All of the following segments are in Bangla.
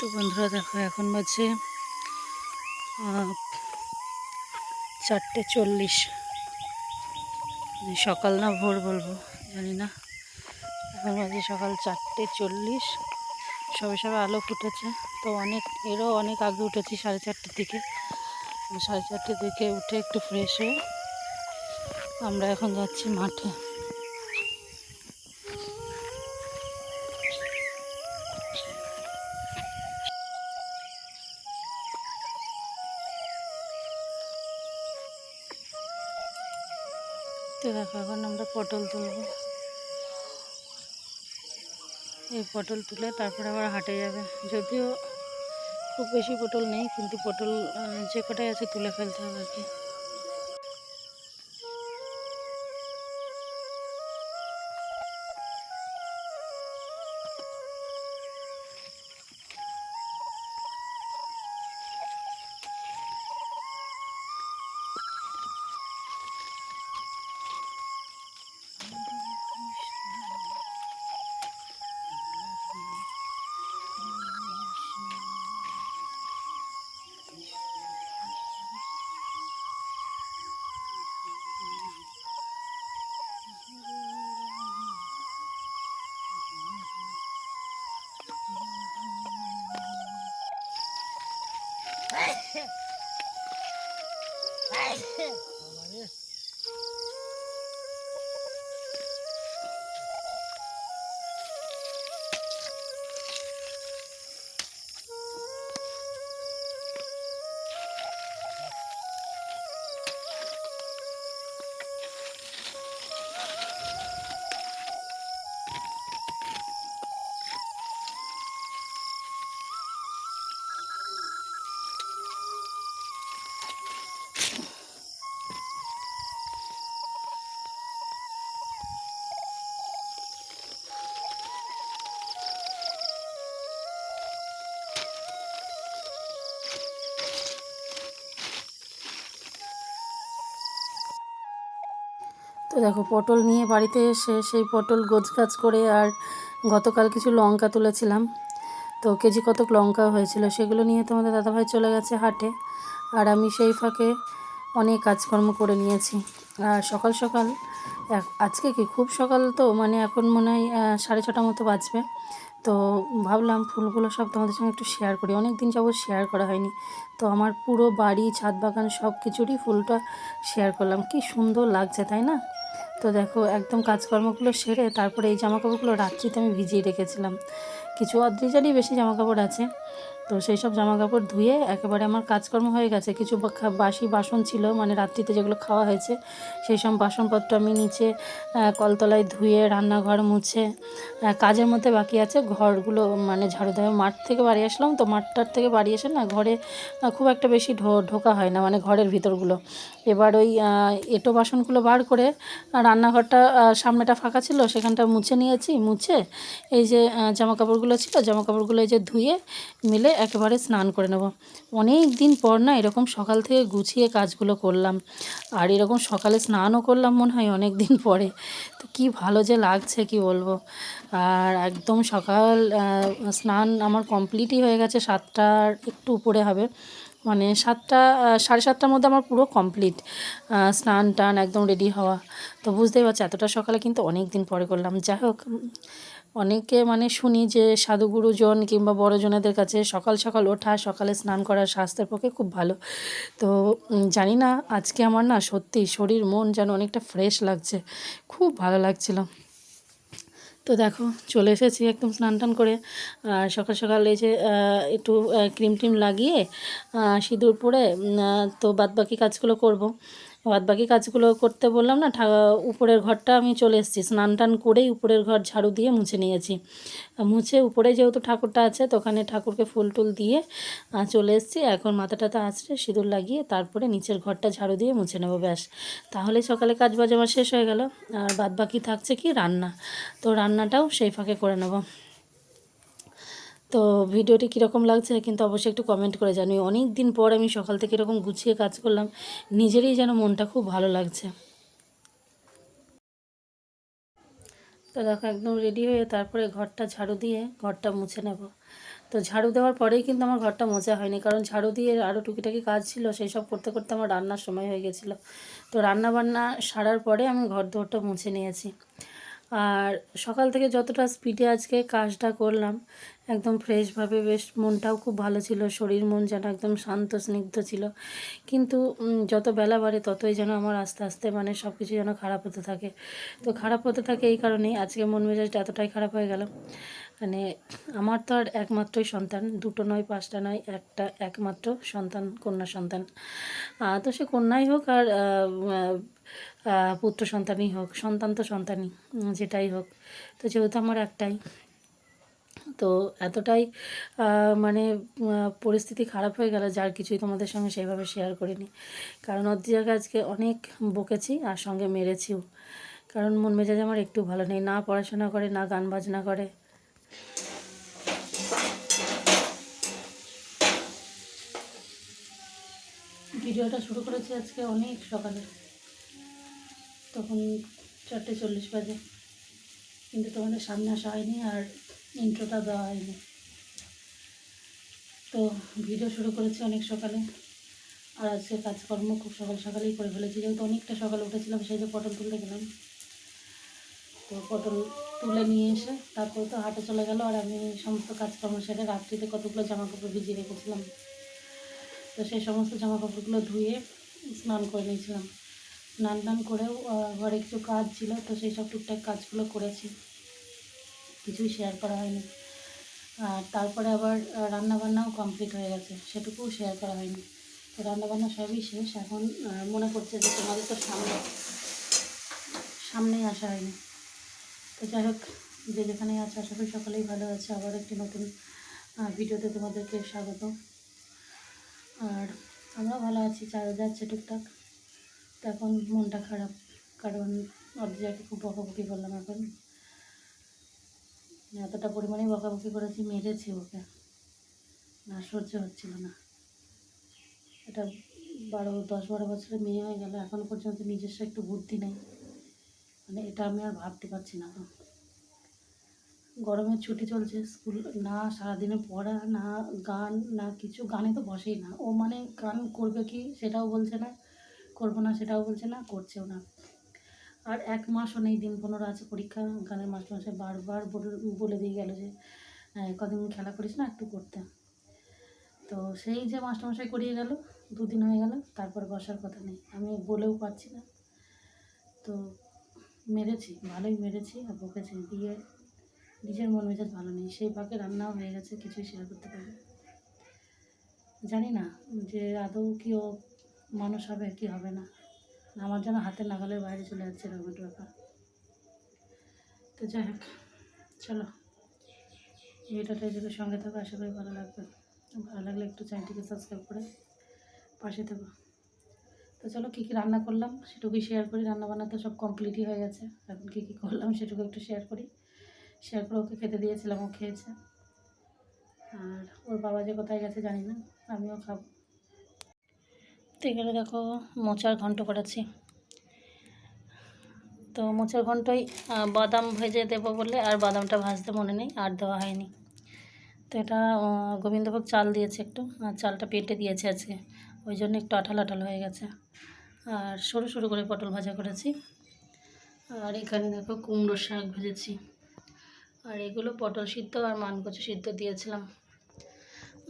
তো বন্ধুরা দেখো, এখন বাজে চারটে চল্লিশ। সকাল না ভোর বলব, জানি না। এখন বাজে সকাল চারটে চল্লিশ। সবে সবে আলো ফুটেছে, তো অনেক, এরও অনেক আগে উঠেছি সাড়ে চারটের দিকে। সাড়ে চারটের দিকে উঠে একটু ফ্রেশ হয়ে আমরা এখন যাচ্ছি মাঠে। দেখো, এখন আমরা পটল তুলব। এই পটল তুলে তারপরে আবার হাটে যাবে। যদিও খুব বেশি পটল নেই, কিন্তু পটল যে কটাই আছে তুলে ফেলতে হবে আর কি। তো দেখো, পটল নিয়ে বাড়িতে এসে সেই পটল গোছগাছ করে আর গতকাল কিছু লঙ্কা তুলেছিলাম। তো কেজি কতক লঙ্কা হয়েছিল সেগুলো নিয়ে তোমাদের দাদাভাই চলে গেছে হাটে। আর আমি সেই ফাঁকে অনেক কাজকর্ম করে নিয়েছি। আর সকাল সকাল আজকে কি? খুব সকাল তো মানে এখন মনে হয় সাড়ে ছটা মতো বাজবে। তো ভাবলাম ফুলগুলো সব তোমাদের সঙ্গে একটু শেয়ার করি। অনেক দিন যাবত শেয়ার করা হয়নি। তো আমার পুরো বাড়ি, ছাদ বাগান সব কিছুরই ফুলটা শেয়ার করলাম। কি সুন্দর লাগছে, তাই না? তো দেখো, একদম কাজকর্মগুলো সেরে তারপরে এই জামাকাপড়গুলো রাত্রিতে আমি ভিজিয়ে রেখেছিলাম। কিছু অদ্রিজারই বেশি জামাকাপড় আছে। তো সেই সব জামা কাপড় ধুয়ে একেবারে আমার কাজকর্ম হয়ে গেছে। কিছু বাসি বাসন ছিল মানে রাত্রিতে যেগুলো খাওয়া হয়েছে, সেই সব বাসনপত্র আমি নিচে কলতলায় ধুয়ে রান্নাঘর মুছে কাজের মধ্যে বাকি আছে। ঘরগুলো মানে ঝাড়ু দেওয়া মাঠ থেকে বাড়ি আসলাম তো মাঠটার থেকে বাড়ি এসে না ঘরে খুব একটা বেশি ঢো- ঢোকা হয় না মানে ঘরের ভিতরগুলো। এবার ওই এঁটো বাসনগুলো বার করে রান্নাঘরটা সামনেটা ফাঁকা ছিল, সেখানটা মুছে নিয়েছি। মুছে এই যে জামা কাপড়গুলো ছিল জামা কাপড়গুলো এই যে ধুয়ে মিলে একেবারে স্নান করে নেব। অনেক দিন পর না এরকম সকাল থেকে গুছিয়ে কাজগুলো করলাম। আর এরকম সকালে স্নানও করলাম মনে হয় অনেক দিন পরে। তো কি ভালো যে লাগছে, কি বলব? আর একদম সকাল স্নান আমার কমপ্লিটই হয়ে গেছে সাতটার একটু উপরে হবে। মানে সাতটা সাড়ে সাতটার মধ্যে আমার পুরো কমপ্লিট স্নান টান একদম রেডি হওয়া। তো বুঝতেই পারছি, এতটা সকালে কিন্তু অনেক দিন পরে করলাম। যাই হোক অনেকে মানে শুনি যে সাধু গুরুজন কিংবা বড়জনেদের কাছে সকাল সকাল ওঠা, সকালে স্নান করা স্বাস্থ্যের পক্ষে খুব ভালো। তো জানি না, আজকে আমার না সত্যি শরীর, মন যেন অনেকটা ফ্রেশ লাগছে। খুব ভালো লাগছিল। তো দেখো, চলে এসেছি একদম স্নান টান করে। আর সকাল সকাল এই যে একটু ক্রিম টিম লাগিয়ে সিঁদুর পরে তো বাদ বাকি কাজগুলো করব। বাদ বাকি কাজগুলো করতে বললাম না উপরের ঘরটা আমি চলে এসেছি। স্নান টান করেই উপরের ঘর ঝাড়ু দিয়ে মুছে নিয়েছি। মুছে উপরে যেহেতু ঠাকুরটা আছে, তো ওখানে ঠাকুরকে ফুল টুল দিয়ে চলে এসেছি। এখন মাথা টাথা আছড়ে সিঁদুর লাগিয়ে তারপরে নিচের ঘরটা ঝাড়ু দিয়ে মুছে নেব, ব্যাস। তাহলে সকালে কাজ বাজ আমার শেষ হয়ে গেল। আর বাদ বাকি থাকছে কি? রান্না। তো রান্নাটাও সেই ফাঁকে করে নেব। তো ভিডিওটি কীরকম লাগছে কিন্তু অবশ্যই একটু কমেন্ট করে জানি অনেক দিন পর আমি সকাল থেকে এরকম গুছিয়ে কাজ করলাম, নিজেরই যেন মনটা খুব ভালো লাগছে। তো দেখো, একদম রেডি হয়ে তারপরে ঘরটা ঝাড়ু দিয়ে ঘরটা মুছে নেব। তো ঝাড়ু দেওয়ার পরেই কিন্তু আমার ঘরটা মোছা হয়নি, কারণ ঝাড়ু দিয়ে আরও টুকিটাকি কাজ ছিল, সেই সব করতে করতে আমার রান্নার সময় হয়ে গেছিল। তো রান্না বান্না সারার পরে আমি ঘর দোরটা মুছে নিয়েছি। আর সকাল থেকে যতটা স্পিডে আজকে কাজটা করলাম, একদম ফ্রেশভাবে বেশ মনটাও খুব ভালো ছিল, শরীর মন যেন একদম শান্ত, স্নিগ্ধ ছিল। কিন্তু যত বেলা বাড়ে ততই যেন আমার আস্তে আস্তে মানে সব কিছু যেন খারাপ হতে থাকে। তো খারাপ হতে থাকে এই কারণেই আজকে মন মেজাজটা এতটাই খারাপ হয়ে গেল। মানে আমার তো আর একমাত্রই সন্তান, দুটো নয়, পাঁচটা নয়, একটা একমাত্র সন্তান, কন্যা সন্তান। তো সে কন্যাই হোক আর পুত্র সন্তানই হোক, সন্তান তো সন্তানই যেটাই হোক। তো যেহেতু আমার একটাই, তো এতটাই মানে পরিস্থিতি খারাপ হয়ে গেল, যার কিছুই তোমাদের সঙ্গে সেইভাবে শেয়ার করিনি। কারণ অর্ধেক আজকে অনেক বকেছি আর সঙ্গে মেরেছিও। কারণ মন মেজাজ আমার একটু ভালো নেই, না পড়াশোনা করে, না গান বাজনা করে। ভিডিওটা শুরু করেছি আজকে অনেক সকালে। তখন চারটে চল্লিশ বাজে। কিন্তু তোমাদের সামনে আসা হয়নি আর ইন্ট্রোটা দেওয়া হয়নি। তো ভিডিও শুরু করেছি অনেক সকালে। আর আজকে কাজকর্ম খুব সকাল সকালেই করে ফেলেছি। যেহেতু অনেকটা সকালে উঠেছিলাম, সেই যে পটল তুলতে গেলাম। তো পটল তুলে নিয়ে এসে তারপর তো হাটে চলে গেল আর আমি সমস্ত কাজকর্ম সেরে রাত্রিতে কতগুলো জামা কাপড় ভিজিয়ে রেখেছিলাম। তো সেই সমস্ত জামা কাপড়গুলো ধুয়ে স্নান করে নিয়েছিলাম। স্নান টান করেও ঘরে কিছু কাজ ছিল, তো সেই সব টুকটাক কাজগুলো করেছি। কিছুই শেয়ার করা হয়নি। আর তারপরে আবার রান্নাবান্নাও কমপ্লিট হয়ে গেছে, সেটুকুও শেয়ার করা হয়নি। তো রান্নাবান্না সবই শেষ, এখন মনে করছে যে তোমাদের তো সামনে, সামনেই আসা হয়নি। তো যাই হোক, যে যেখানেই আছে, আশা করি সকলেই ভালো আছে। আবার একটি নতুন ভিডিওতে তোমাদেরকে স্বাগত আর আমরাও ভালো আছি চালা যাচ্ছে টুকটাক। তো এখন মনটা খারাপ, কারণ অর্ধেককে খুব বকাবকি করলাম এখন। এতটা পরিমাণে বকাবকি করেছি, মেরেছি ওকে। না, সহ্য হচ্ছিল না। এটা বারো, দশ, বারো বছরের মেয়ে হয়ে গেল এখনও পর্যন্ত নিজস্ব একটু বুদ্ধি নেই। মানে এটা আমি আর ভাবতে পারছি না এখন। গরমের ছুটি চলছে, স্কুল না সারাদিনে পড়া, না গান, না কিছু। গানে তো বসেই না। ও মানে গান করবে কি সেটাও বলছে না। করব না সেটাও বলছে না, করছেও না। আর এক মাসও নেই, দিন পনেরো আছে পরীক্ষা, গানের মাস্টারমশাই বারবার বলে- দিয়ে গেল যে কদিন খেলা করিস না একটু করতে। তো সেই যে মাস্টারমশাই করিয়ে গেল, দুদিন হয়ে গেল, তারপর বসার কথা নেই। আমি বলেও পারছি না। তো মেরেছি, ভালোই মেরেছি, আর বকেছি দিয়ে নিজের মন মেজাজ ভালো নেই। সেই ফাঁকে রান্নাও হয়ে গেছে, কিছুই শেয়ার করতে পারি জানি না যে আদৌ কি ও মানুষ হবে, কি হবে না? আমার যেন হাতের নাগালের বাইরে চলে যাচ্ছে এরকম একটা ব্যাপার। তো যাই হোক, চলো। ভিডিওটা যদি সঙ্গে থাকো, আশা করি ভালো লাগবে। ভালো লাগলে একটু চ্যানেলটিকে সাবস্ক্রাইব করে পাশে থাকো। তো চলো, কী কী রান্না করলাম সেটুকুই শেয়ার করি। রান্না বান্না তো সব কমপ্লিটই হয়ে গেছে। এখন কী কী করলাম সেটুকু একটু শেয়ার করি। শেয়ার করে ওকে খেতে দিয়েছিলাম, ও খেয়েছে। আর ওর বাবা যে কোথায় গেছে জানি না, আমিও খাব। তো এখানে দেখো মোচার ঘন্ট করেছি তো মোচার ঘন্টই বাদাম ভেজে দেবো বলে আর বাদামটা ভাজতে মনে নেই, আর দেওয়া হয়নি। তো এটা গোবিন্দভোগ চাল দিয়েছে একটু, আর চালটা পেটে দিয়েছে আজকে। ওই জন্য একটু আঠাল আঠাল হয়ে গেছে। আর সরু সরু করে পটল ভাজা করেছি। আর এখানে দেখো কুমড়ো শাক ভেজেছি। আর এগুলো পটল সিদ্ধ আর মানকচু সিদ্ধ দিয়েছিলাম।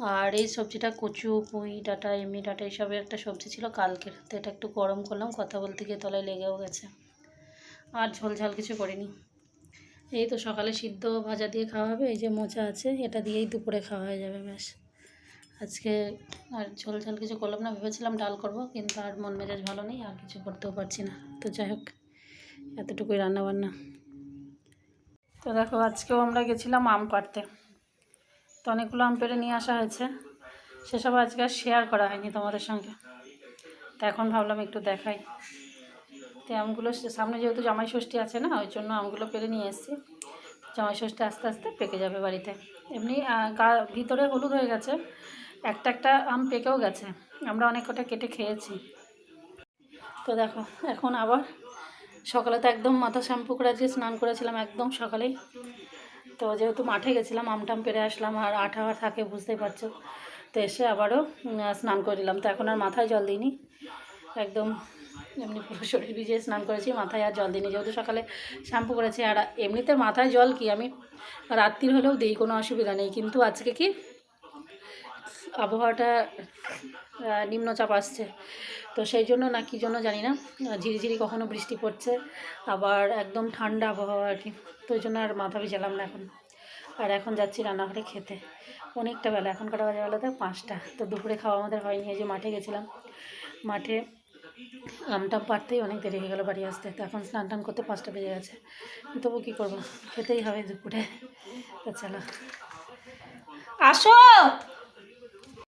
আর এই সবজিটা কচু, পুঁই, ডাঁটা, এমনি ডাঁটা এইসবের একটা সবজি ছিল কালকের। তো এটা একটু গরম করলাম, কথা বলতে গিয়ে তলায় লেগেও গেছে। আর ঝোল ঝাল কিছু করিনি। এই তো সকালে সিদ্ধ ভাজা দিয়ে খাওয়া হবে, এই যে মোচা আছে, এটা দিয়েই দুপুরে খাওয়া হয়ে যাবে, ব্যাস। আজকে আর ঝোল ঝাল কিছু করলাম না, ভেবেছিলাম ডাল করব, কিন্তু আর মন মেজাজ ভালো নেই, আর কিছু করতেও পারছি না। তো যাই হোক, এতটুকুই রান্না বান্না তো দেখো, আজকেও আমরা গেছিলাম আম পাড়তে তো অনেকগুলো আম পেড়ে নিয়ে আসা হয়েছে। সেসব আজকে আর শেয়ার করা হয়নি তোমাদের সঙ্গে। তো এখন ভাবলাম একটু দেখাই। তো আমগুলো সামনে যেহেতু জামাই ষষ্ঠী আছে না, ওই জন্য আমগুলো পেরে নিয়ে এসেছি। জামাই ষষ্ঠী আস্তে আস্তে পেকে যাবে বাড়িতে। এমনি গা, ভিতরে হলুদ হয়ে গেছে। একটা একটা আম পেকেও গেছে। আমরা অনেক কটা কেটে খেয়েছি। তো দেখো, এখন আবার সকালে তো একদম মাথা শ্যাম্পু করে আজকে স্নান করেছিলাম একদম সকালেই। তো যেহেতু মাঠে গেছিলাম, আমটাম পেরে আসলাম আর আঠা থাকে, বুঝতেই পারছ। তো এসে আবারও স্নান করে দিলাম তো এখন আর মাথায় জল দিইনি। একদম এমনি পুরো শরীর ভিজিয়ে স্নান করেছি, মাথায় আর জল দিইনি। যেহেতু সকালে শ্যাম্পু করেছি, আর এমনিতে মাথায় জল কি? আমি রাত্রির হলেও দিই, কোনো অসুবিধা নেই। কিন্তু আজকে কি? আবহাওয়াটা নিম্নচাপ আসছে। তো সেই জন্য না, কী জন্য জানি না। ঝিরিঝিরি কখনো বৃষ্টি পড়ছে, আবার একদম ঠান্ডা আবহাওয়া আর কি। তো ওই জন্য আর মাথা ভিজালাম না এখন। আর এখন যাচ্ছি রান্নাঘরে খেতে। অনেকটা বেলা এখন কটা বাজে বেলাতে পাঁচটা। তো দুপুরে খাওয়া আমাদের হয়নি, এই যে মাঠে গেছিলাম। মাঠে আমটাম পারতেই অনেক দেরি হয়ে গেলো বাড়ি আসতে। তো এখন স্নান টান করতে পাঁচটা বেজে গেছে। তবু কী করব? খেতেই হবে দুপুরে। তো চলো। আসো!